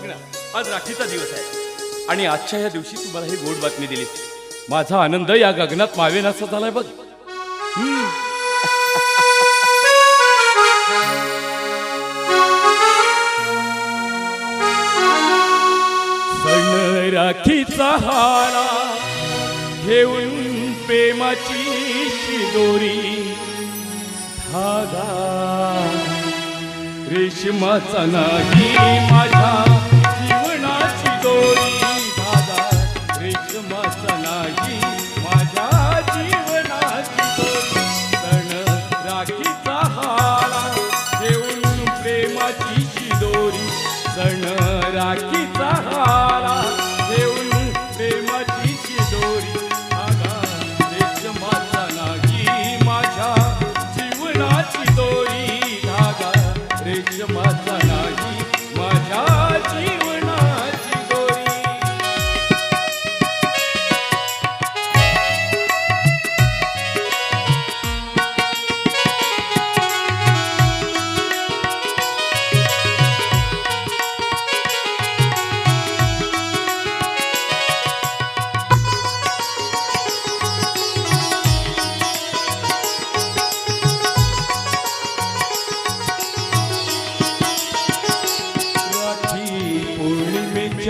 बघ ना आज राखीचा दिवस आहे. आणि आजच्या या दिवशी तुम्हाला ही गोड बातमी दिली. माझा आनंद या गगनात मावेनाचा झालाय बघ. सण राखीचा हारा घेऊन प्रेमाची शिदोरी. धागा रेशमाचा नाही माझ्या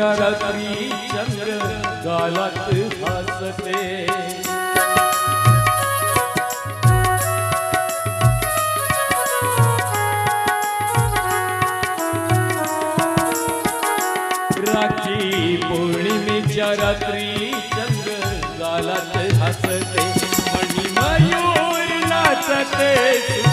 पौर्णिमेच्या रात्री चंद्र गालात हसते राखी पौर्णिमेच्या रात्री चंद्र गालात हसते मणी मयूर नाचते.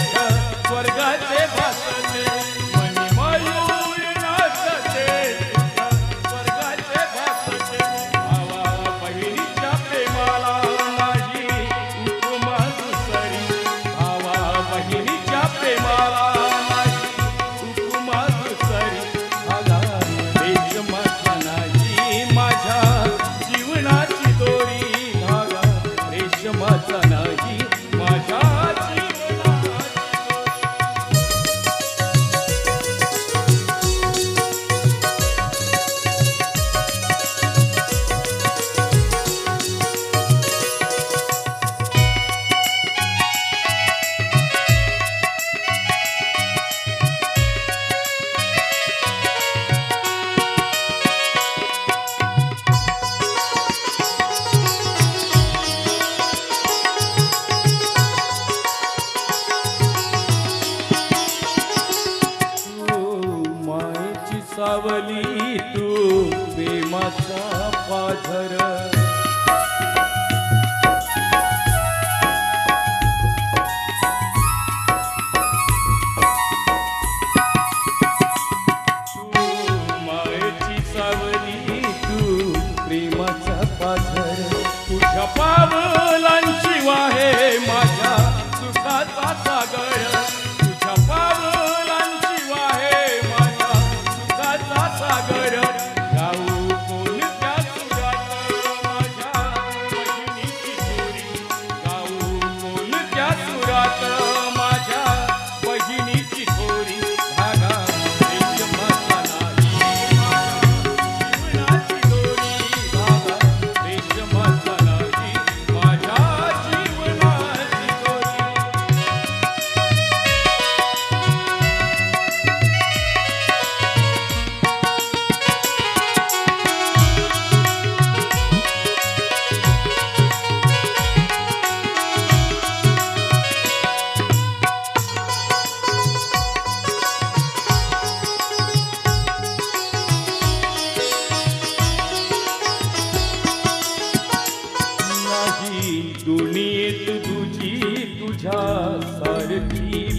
मायेची सावली तू प्रेमाचा पाझर. तू मायेची सावली तू प्रेमाचा पाझर. तुझ्या पावलांची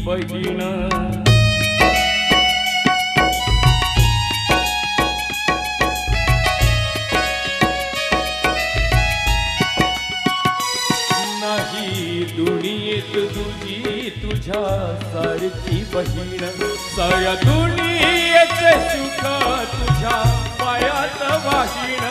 बहीण नाही दुनियेत तुझी तुझ्या सारखी बहीण. साया दुनियेचे सुख तुझ्या पायात वाहिण.